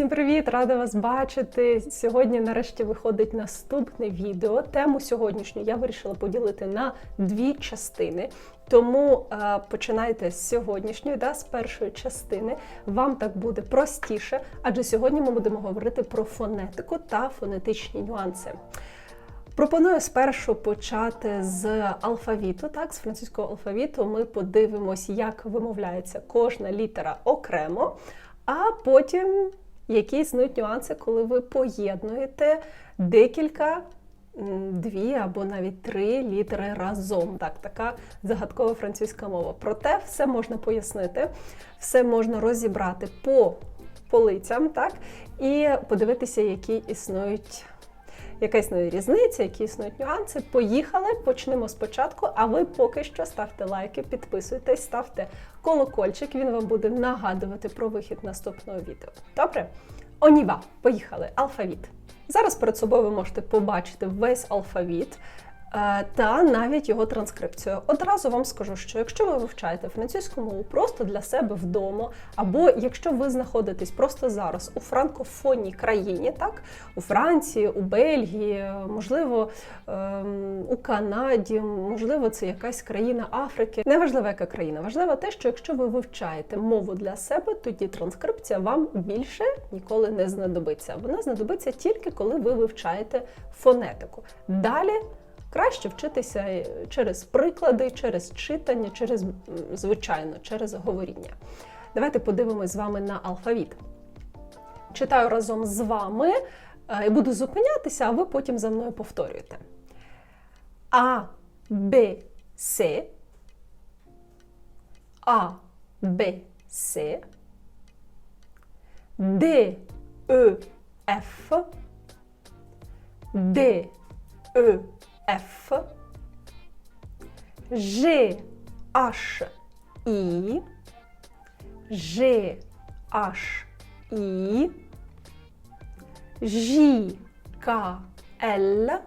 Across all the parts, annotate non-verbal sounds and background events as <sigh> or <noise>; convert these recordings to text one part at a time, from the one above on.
Всім привіт! Рада вас бачити. Сьогодні нарешті виходить наступне відео. Тему сьогоднішню я вирішила поділити на дві частини. Тому е, починайте з сьогоднішньої, да, з першої частини. Вам так буде простіше, адже сьогодні ми будемо говорити про фонетику та фонетичні нюанси. Пропоную спершу почати з алфавіту. Так, з французького алфавіту ми подивимось, як вимовляється кожна літера окремо, а потім які існують нюанси, коли ви поєднуєте декілька, дві або навіть три літери разом. Так, така загадкова французька мова. Проте все можна пояснити, все можна розібрати по полицям, так, і подивитися, які існують. Яка нові різниця, які існують нюанси. Поїхали, почнемо спочатку. А ви поки що ставте лайки, підписуйтесь, ставте колокольчик. Він вам буде нагадувати про вихід наступного відео. Добре? Оніва, поїхали. Алфавіт. Зараз перед собою ви можете побачити весь алфавіт. Е, Та навіть його транскрипцію. Одразу вам скажу, що якщо ви вивчаєте французьку мову просто для себе вдома, або якщо ви знаходитесь просто зараз у франкофонній країні, так у Франції, у Бельгії, можливо, ем, у Канаді, можливо, це якась країна Африки. Неважливо, яка країна. Важливо те, що якщо ви вивчаєте мову для себе, тоді транскрипція вам більше ніколи не знадобиться. Вона знадобиться тільки коли ви вивчаєте фонетику. Далі. Краще вчитися через приклади, через читання, через звичайно, через говоріння. Давайте подивимось з вами на алфавіт. Читаю разом з вами е, і буду зупинятися, а ви потім за мною повторюєте. А, Б, С. А, Б, С. Д, Е, Ф. Д, Е, F, G, H, I, G, H, I, J, K, L,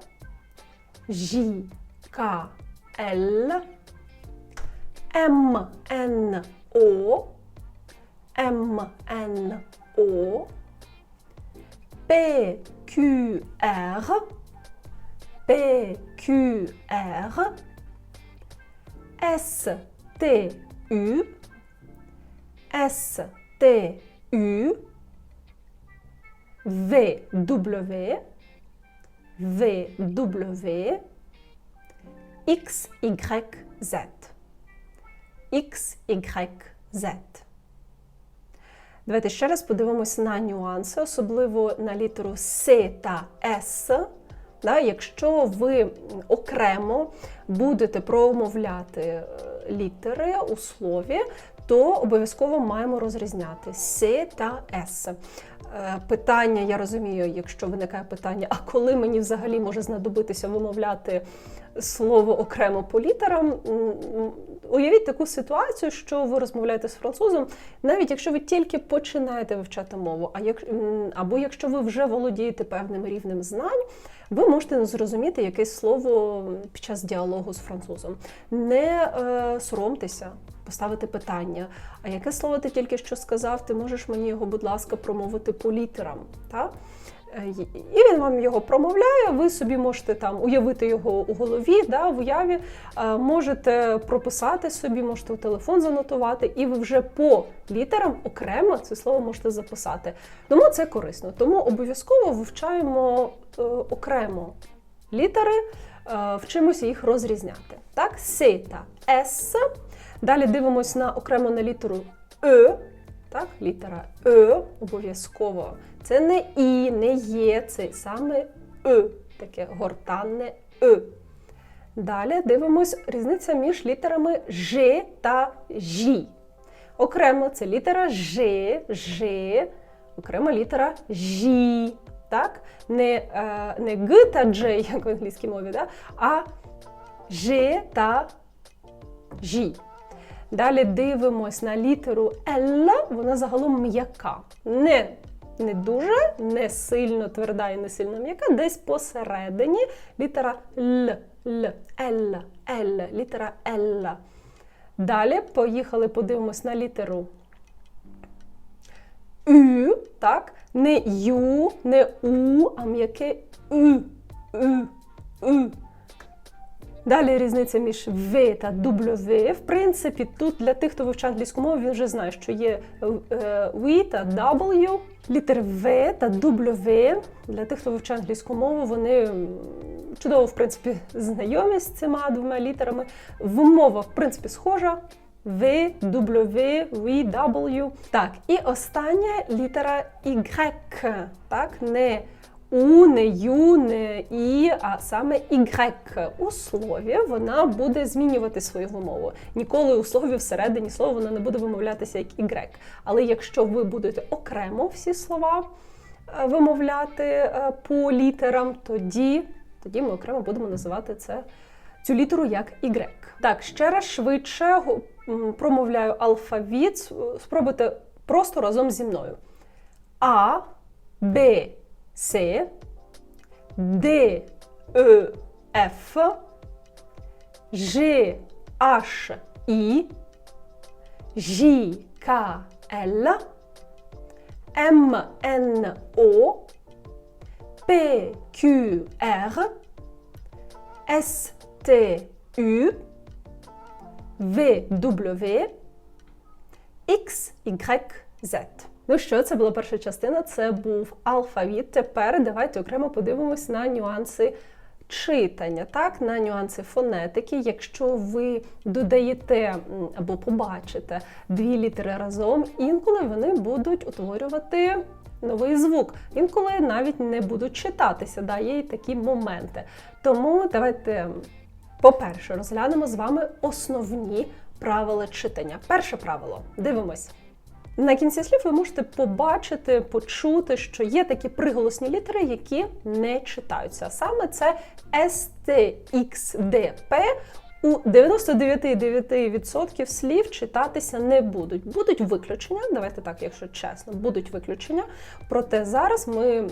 J, K, L, M, N, O, M, N, O, P, Q, R, P, Q, R, S, T, U, S, T, U, V, W, V, W, X, Y, Z. X, Y, Z. Давайте ще раз подивимося на нюанси, особливо на літеру С та С. Да, якщо ви окремо будете промовляти е, літери у слові, то обов'язково маємо розрізняти С та С. Е, Питання, я розумію, якщо виникає питання, а коли мені взагалі може знадобитися вимовляти слово окремо по літерам, уявіть таку ситуацію, що ви розмовляєте з французом, навіть якщо ви тільки починаєте вивчати мову, а як, або якщо ви вже володієте певним рівнем знань, ви можете не зрозуміти якесь слово під час діалогу з французом. Не е, соромтеся, поставити питання. А яке слово ти тільки що сказав? Ти можеш мені його, будь ласка, промовити по літерам. Так? Е, І він вам його промовляє, ви собі можете там уявити його у голові, да, в уяві, Е, можете прописати собі, можете у телефон занотувати, і ви вже по літерам окремо це слово можете записати. Тому це корисно. Тому обов'язково вивчаємо е, окремо літери, вчимося їх розрізняти. Так, С та С. Далі дивимося на окремо на літеру Е. Так, літера Е обов'язково. Це не І, не Є, це саме Е, таке гортанне Е. Далі дивимось різниця між літерами Ж та Ж. Окремо це літера Ж, Ж, окрема літера Ж. Так? Не, е, не Г та Дж, як в англійській мові, да? а Ж та Ж. Далі дивимось на літеру Л, вона загалом м'яка. Не, не дуже, не сильно тверда і не сильно м'яка, десь посередині літера Л, Л, Л, Л, літера Л. Далі поїхали, подивимось на літеру Ю, так? Не ю, не у, а м'яке ю. Ю. Ю. Далі різниця між В та W. В принципі, тут для тих, хто вивчає англійську мову, він вже знає, що є е, V та W. Літери В та W. Для тих, хто вивчає англійську мову, вони чудово, в принципі, знайомі з цими двома літерами. Вимова, в принципі, схожа. В, W, V, W. Так, і остання літера Y. Так, не у, не ю, не і, а саме Y. У слові вона буде змінювати свою вимову. Ніколи у слові всередині слова вона не буде вимовлятися як Y. Але якщо ви будете окремо всі слова е, вимовляти е, по літерам, тоді, тоді ми окремо будемо називати це цю літеру як Y. Так, ще раз швидше промовляю алфавіт. Спробуйте просто разом зі мною. А, Б, C, D, E, F, G, H, I, J, K, L, M, N, O, P, Q, R, S, T, U, V, W, X, Y, Z. Ну що, це була перша частина, це був алфавіт. Тепер давайте окремо подивимось на нюанси читання, так, на нюанси фонетики. Якщо ви додаєте або побачите дві літери разом, інколи вони будуть утворювати новий звук. Інколи навіть не будуть читатися. Да, є і такі моменти. Тому давайте, по-перше, розглянемо з вами основні правила читання. Перше правило. Дивимось. На кінці слів ви можете побачити, почути, що є такі приголосні літери, які не читаються. Саме це STXDP у 99,9% слів читатися не будуть. Будуть виключення, давайте так, якщо чесно, будуть виключення. Проте зараз ми,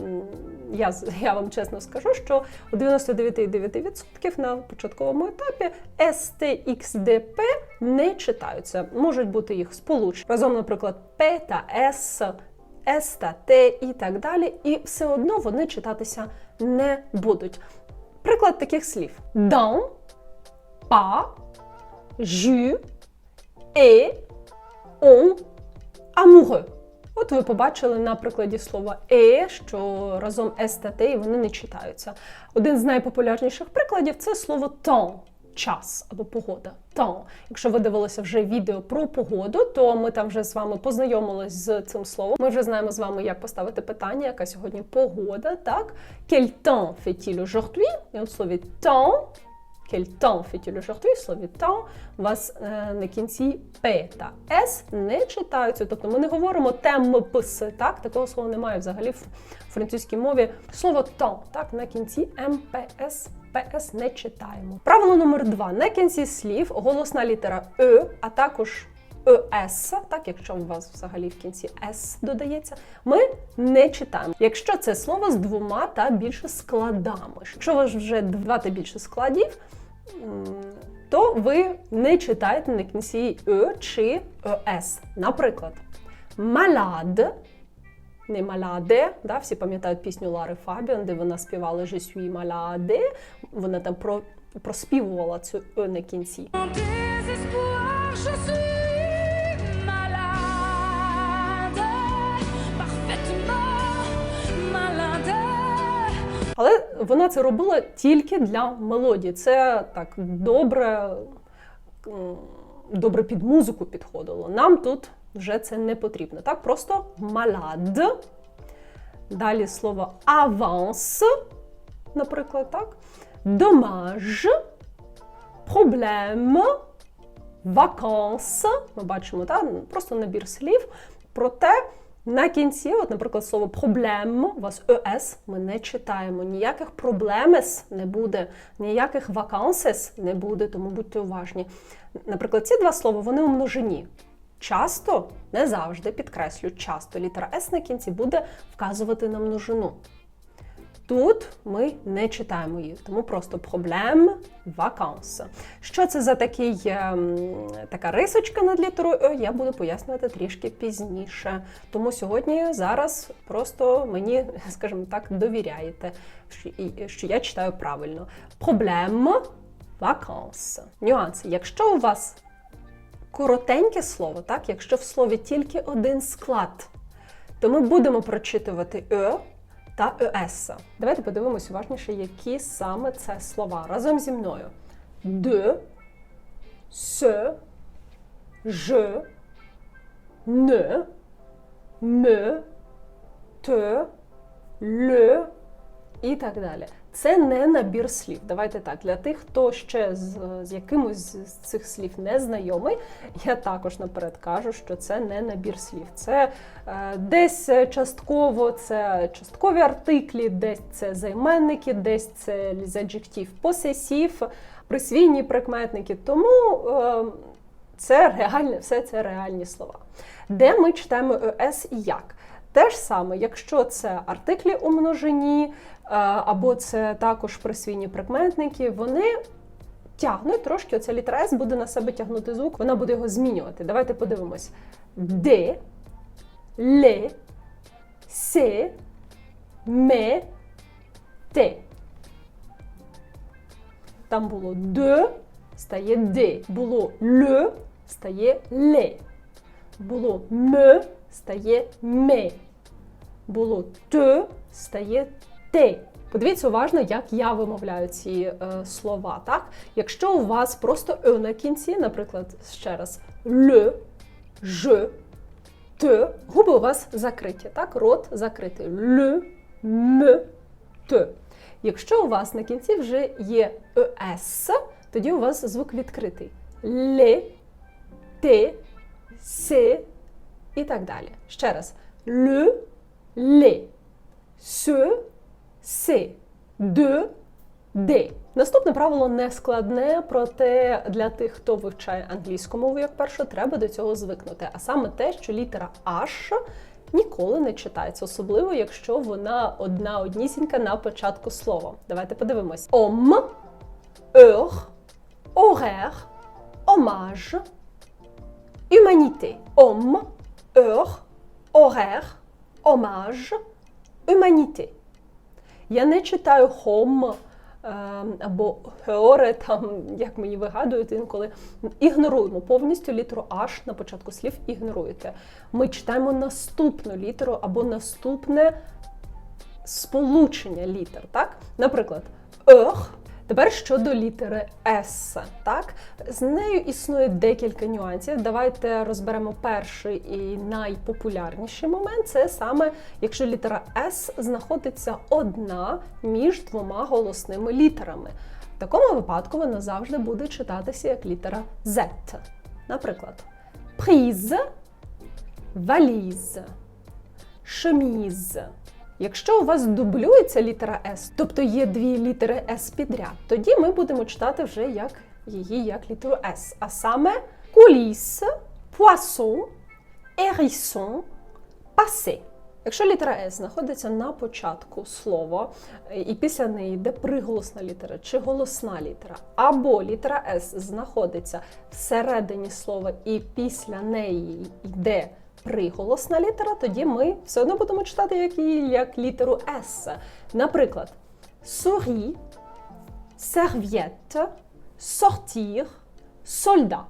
я, <laughs> я вам чесно скажу, що у 99,9% на початковому етапі STXDP не читаються. Можуть бути їх сполучені. Разом, наприклад, P та S, S та T і так далі. І все одно вони читатися не будуть. Приклад таких слів: dans, pas, jus, et, on, amoureux. От ви побачили на прикладі слова е, що разом «с» та «те» і вони не читаються. Один з найпопулярніших прикладів це слово temps, час або погода. Temps. Якщо ви дивилися вже відео про погоду, то ми там вже з вами познайомились з цим словом. Ми вже знаємо з вами, як поставити питання, яка сьогодні погода. Так, quel temps fait-il aujourd'hui? І в слові temps Quel temps fait-il aujourd'hui? В слові temps у вас е, на кінці П та С не читаються. Тобто ми не говоримо темпс, так? Такого слова немає взагалі в французькій мові. Слово temps, так, на кінці МПС. ПС не читаємо. Правило номер два. На кінці слів голосна літера Е, а також ЕС, так, якщо у вас взагалі в кінці С додається, ми не читаємо. Якщо це слово з двома та більше складами. Якщо у вас вже два та більше складів, то ви не читаєте на кінці Е чи ЕС. Наприклад, малад, не маляде, да, всі пам'ятають пісню Лари Фабіан, де вона співала Je suis malade, вона там про, проспівувала цю Е на кінці. Але вона це робила тільки для мелодії. Це так добре, добре під музику підходило. Нам тут вже це не потрібно. Так, просто малад. Далі слово аванс, наприклад, так. Домаж, проблем, ваканс. Ми бачимо, так, просто набір слів. Проте на кінці, от, наприклад, слово проблем, у вас ес, ми не читаємо. Ніяких проблемес не буде, ніяких вакансес не буде, тому будьте уважні. Наприклад, ці два слова вони у множині. Часто, не завжди, підкреслю, часто літера С на кінці буде вказувати на множину. Тут ми не читаємо її, тому просто проблем ваканс. Що це за такий, ем, така рисочка над літерою Е, я буду пояснювати трішки пізніше. Тому сьогодні зараз просто мені, <laughs> скажімо так, довіряєте, що, я читаю правильно. Проблем ваканс. Нюанси. Якщо у вас коротеньке слово, так, якщо в слові тільки один склад, то ми будемо прочитувати «е» та «ес». Давайте подивимось уважніше, які саме це слова. Разом зі мною. Д, С, Ж, Н, М, Т, Л і так далі. Це не набір слів. Давайте так. Для тих, хто ще з, з якимось з цих слів не знайомий, я також наперед кажу, що це не набір слів. Це е, десь частково це часткові артиклі, десь це займенники, десь це лізаджектів посесів, присвійні прикметники. Тому е, це реальне, все це реальні слова. Де ми читаємо ес і як? Те ж саме, якщо це артиклі у множині, е, або це також присвійні прикметники, вони тягнуть трошки, оця літера С буде на себе тягнути звук, вона буде його змінювати. Давайте подивимось. Де, ле, се, ме, те. Там було де, стає де. Було ле, стає ле. Було ме, стає ме. Було те, стає те. Подивіться уважно, як я вимовляю ці е, слова. Так? Якщо у вас просто е на кінці, наприклад, ще раз ле, ж, те, губи у вас закриті, так? Рот закритий. Ле, м, те. Якщо у вас на кінці вже є ес, тоді у вас звук відкритий. Ле, те, се і так далі. Ще раз. Le, le, se, се, de, де. Наступне правило не складне, проте для тих, хто вивчає англійську мову як першу, треба до цього звикнути. А саме те, що літера H ніколи не читається, особливо якщо вона одна однісінька на початку слова. Давайте подивимось: Ом, heure, horaire, hommage, humanité. Homme, heure, horaire, hommage, humanité. Я не читаю home е, або heure, там, як мені вигадують інколи. Ігноруємо повністю літеру H на початку слів ігноруєте. Ми читаємо наступну літеру або наступне сполучення літер. Так? Наприклад, heure. Тепер щодо літери S, так з нею існує декілька нюансів. Давайте розберемо перший і найпопулярніший момент. Це саме якщо літера S знаходиться одна між двома голосними літерами. В такому випадку вона завжди буде читатися як літера Z. Наприклад, prise, valise, chemise. Якщо у вас дублюється літера С, тобто є дві літери С підряд, тоді ми будемо читати вже як її як літеру С. А саме куліс, poisson, hérisson, passé. Якщо літера С знаходиться на початку слова, е, і після неї йде приголосна літера чи голосна літера, або літера С знаходиться всередині слова і після неї йде приголосна літера, тоді ми все одно будемо читати як, як літеру С. Наприклад, souris, serviette, sortir, soldat.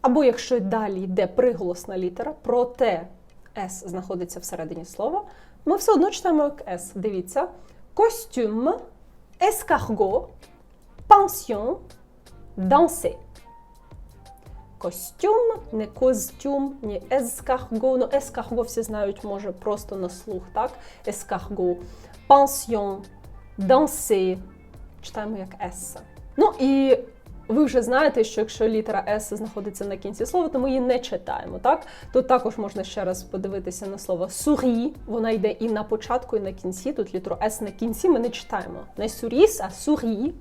Або якщо далі йде приголосна літера, проте С знаходиться всередині слова, ми все одно читаємо як С. Дивіться: костюм, escargot, pension, danser. Костюм, не костюм, не ескарго. Ну, ескарго всі знають, може просто на слух, так? Ескарго. Пансіон, данси. Читаємо як С. Ну і ви вже знаєте, що якщо літера С знаходиться на кінці слова, то ми її не читаємо. Так? Тут також можна ще раз подивитися на слово сурі. Вона йде і на початку, і на кінці. Тут літеру С на кінці ми не читаємо. Не суріс, а сурі.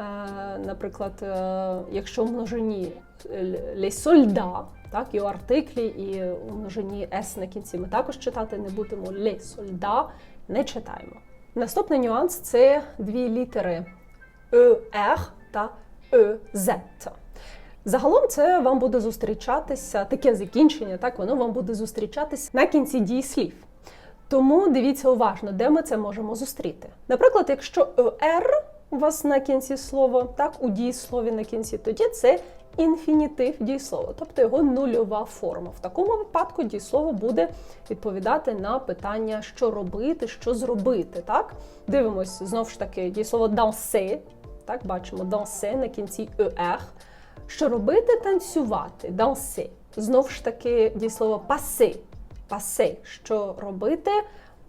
Е, Наприклад, е, якщо в множині soldats, так, і у артиклі, і у множині S на кінці ми також читати не будемо soldats, не читаємо. Наступний нюанс це дві літери ER та EZ. Загалом це вам буде зустрічатися, таке закінчення, так воно вам буде зустрічатися на кінці дієслів. Тому дивіться уважно, де ми це можемо зустріти. Наприклад, якщо «er» у вас на кінці слова, так, у дієслові на кінці, тоді це інфінітив дієслова, тобто його нульова форма. В такому випадку дієслово буде відповідати на питання, що робити, що зробити. Так? Дивимось знову ж таки дієслово danser, так, бачимо danser на кінці «er». Що робити? Танцювати, danser. Знову ж таки дієслово passer, пасе, що робити,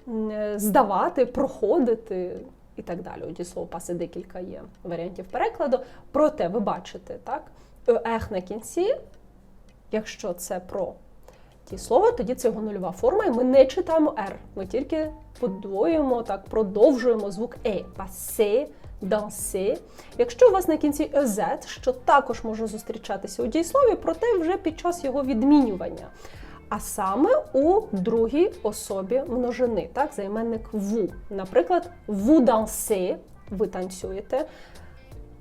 е, здавати, проходити і так далі. У дієслово пасе декілька є варіантів перекладу. Проте ви бачите, так? Ех на кінці, якщо це про дієслово, тоді це його нульова форма, і ми не читаємо R. Ми тільки подвоюємо, так, продовжуємо звук Е. Пасе, дансе. Якщо у вас на кінці «ez», що також може зустрічатися у дієслові, проте вже під час його відмінювання а саме у другій особі множини, так, займенник ву. Наприклад, vous dansez – ви танцюєте.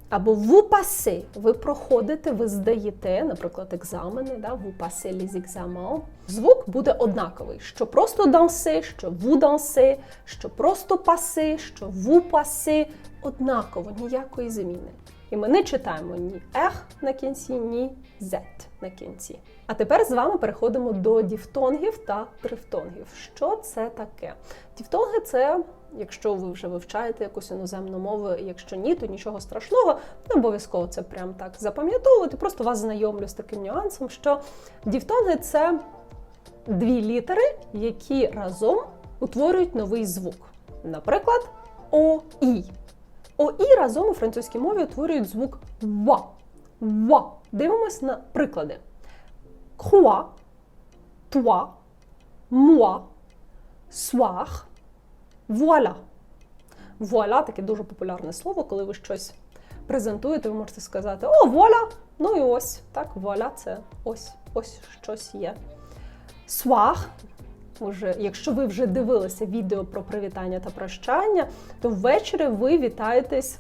Або vous passez – ви проходите, ви здаєте, наприклад, екзамени, да, vous passez les examens. Звук буде однаковий, що просто danser, що vous dansez, що просто passer, що vous passez – однаково, ніякої зміни. І ми не читаємо ні ех на кінці, ні z на кінці. А тепер з вами переходимо до діфтонгів та трифтонгів. Що це таке? Діфтонги це, якщо ви вже вивчаєте якусь іноземну мову, якщо ні, то нічого страшного, не обов'язково це прям так запам'ятовувати. Просто вас знайомлю з таким нюансом, що діфтонги це дві літери, які разом утворюють новий звук. Наприклад, ОІ. ОІ разом у французькій мові утворюють звук ва. Ва. Дивимось на приклади. Croix, toi, moi, soir, voilà. Voilà таке дуже популярне слово, коли ви щось презентуєте, ви можете сказати О, вуаля! Ну і ось. Так, вуаля це ось, ось щось є. Soir, Уже, якщо ви вже дивилися відео про привітання та прощання, то ввечері ви вітаєтесь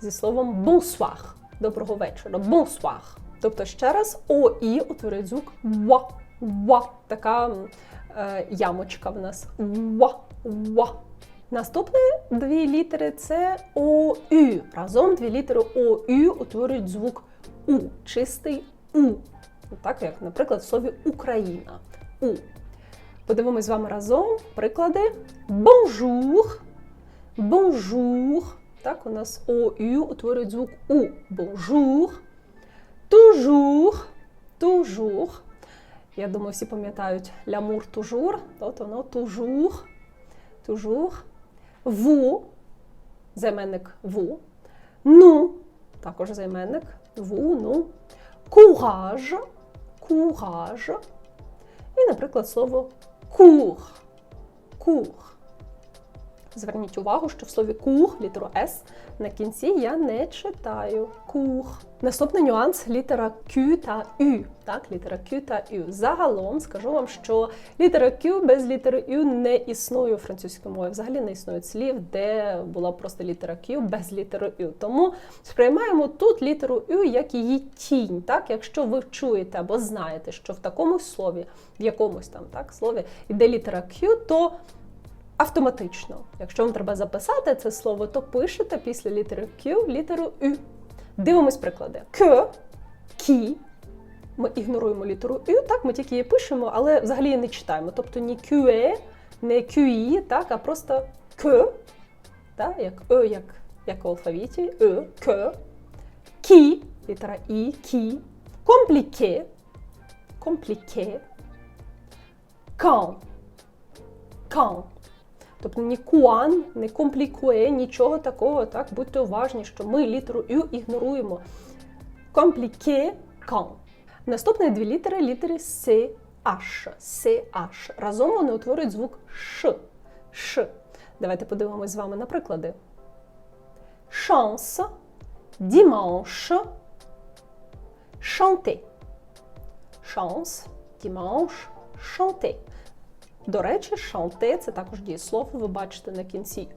зі словом bonsoir. Доброго вечора. Bonsoir. Тобто ще раз ОІ утворює звук ва, ва. Така е, ямочка в нас. Ва, ва. Наступні дві літери це ОЮ. Разом дві літери ОЮ утворюють звук У, чистий У. Так, як, наприклад, в слові Україна. У. Подивимось з вами разом приклади. Bonjour. Bonjour. Так, у нас ОЮ утворюють звук У. Bonjour. Toujours. Toujours. Я думаю, всі пам'ятають l'amour toujours. От воно toujours. Toujours. Vous. Займенник vous. Ну. Також займенник vous, ну. Courage. Courage. І, наприклад, слово кур. Кур. Зверніть увагу, що в слові кур, літеру С, на кінці я не читаю кур. Наступний нюанс літера Q та U. Так, літера Q та U. Загалом скажу вам, що літера Q без літери U не існує у французькій мові. Взагалі не існує слів, де була просто літера Q без літери U. Тому сприймаємо тут літеру U як її тінь. Так, якщо ви чуєте або знаєте, що в такому слові, в якомусь там так слові йде літера Q, то автоматично, якщо вам треба записати це слово, то пишете після літери Q літеру U. Дивимось приклади. К, кі. Ми ігноруємо літеру U, так, ми тільки її пишемо, але взагалі її не читаємо. Тобто ні QE, не QI, так, а просто К, так, як Е, як, як в алфавіті, Е, К. Кі, літера І, кі. Компліке, компліке. Кан, кан. Тобто ні куан, не комплікує, нічого такого. Так, будьте уважні, що ми літеру Ю ігноруємо. Компліке кан. Наступні дві літери літери CH. CH. Разом вони утворюють звук Ш. Ш. Давайте подивимось з вами на приклади. Шанс, діманш, chanter. Chance, dimanche, chanter. До речі, шанте це також дієслово. Ви бачите на кінці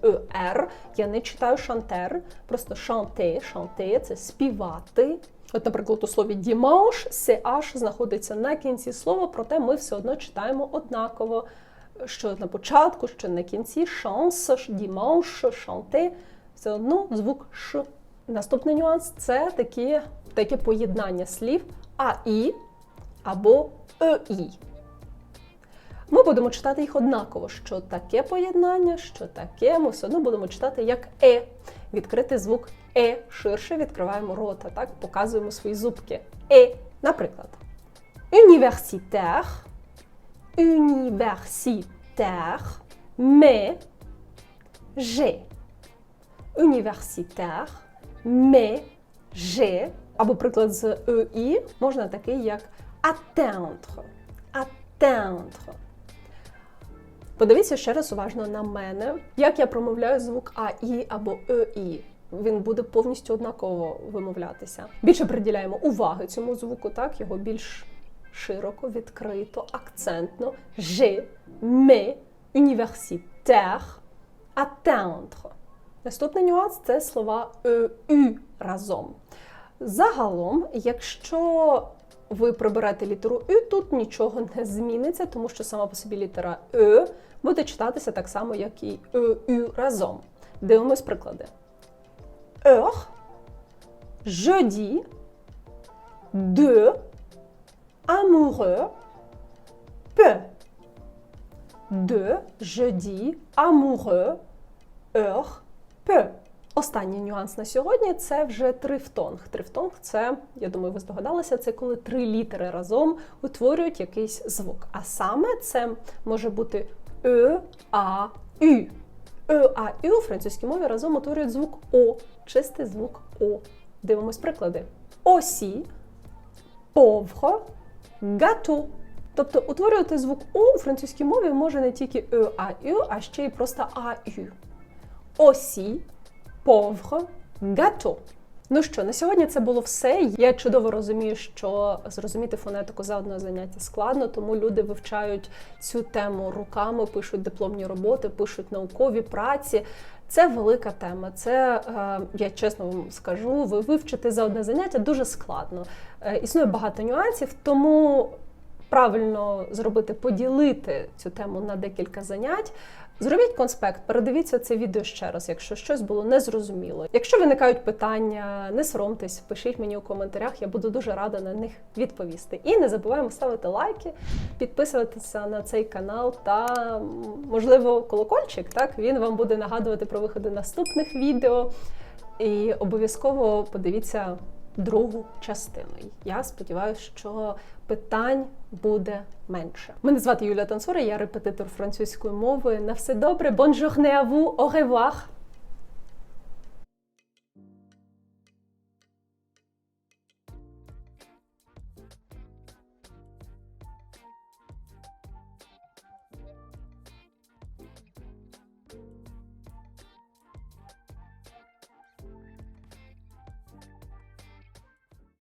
ер. Я не читаю шантер, просто шанте, шанте це співати. От, наприклад, у слові діманш ch знаходиться на кінці слова, проте ми все одно читаємо однаково. Що на початку, що на кінці, шанс, діманш, шанте, все одно звук ш. Наступний нюанс це такі, таке поєднання слів аі або ей. Ми будемо читати їх однаково, що таке поєднання, що таке, ми все одно будемо читати як е. Відкрити звук е ширше відкриваємо рота, так показуємо свої зубки. Е. Наприклад, університер, університер, mais, j'ai. Університер, mais, j'ai. Або приклад з «ей» можна такий як atteindre. Atteindre. Подивіться ще раз уважно на мене, як я промовляю звук АІ або ЕІ. Він буде повністю однаково вимовлятися. Більше приділяємо уваги цьому звуку, так його більш широко, відкрито, акцентно. Же, ме, університер, atteindre. Наступний нюанс це слова «ю» разом. Загалом, якщо ви приберете літеру «ю», тут нічого не зміниться, тому що сама по собі літера «е» буде читатися так само, як і «ю» разом. Дивимось приклади. Heure, jeudi, de, amoureux, peu. De, jeudi, amoureux, heure, peu. Останній нюанс на сьогодні це вже трифтонг. Трифтонг це, я думаю, ви здогадалися, це коли три літери разом утворюють якийсь звук. А саме це може бути е, а, ю. Е, а ю у французькій мові разом утворюють звук О, чистий звук О. Дивимось приклади. Осі, pauvre, gâteau. Тобто утворювати звук О у французькій мові може не тільки е, а ю, а ще й просто а ю. Осі, pauvre, gâteau. Ну що, на сьогодні це було все. Я чудово розумію, що зрозуміти фонетику за одне заняття складно, тому люди вивчають цю тему руками, пишуть дипломні роботи, пишуть наукові праці. Це велика тема. Це е, я чесно вам скажу, ви вивчити за одне заняття дуже складно. Е, Існує багато нюансів, тому правильно зробити поділити цю тему на декілька занять. Зробіть конспект, передивіться це відео ще раз, якщо щось було незрозуміло. Якщо виникають питання, не соромтесь, пишіть мені у коментарях, я буду дуже рада на них відповісти. І не забуваємо ставити лайки, підписуватися на цей канал та, можливо, колокольчик. Так він вам буде нагадувати про виходи наступних відео. І обов'язково подивіться другу частину. Я сподіваюся, що питань буде менше. Мене звати Юлія Тансура, я репетитор французької мови. На все добре. Bonne аву, revoir!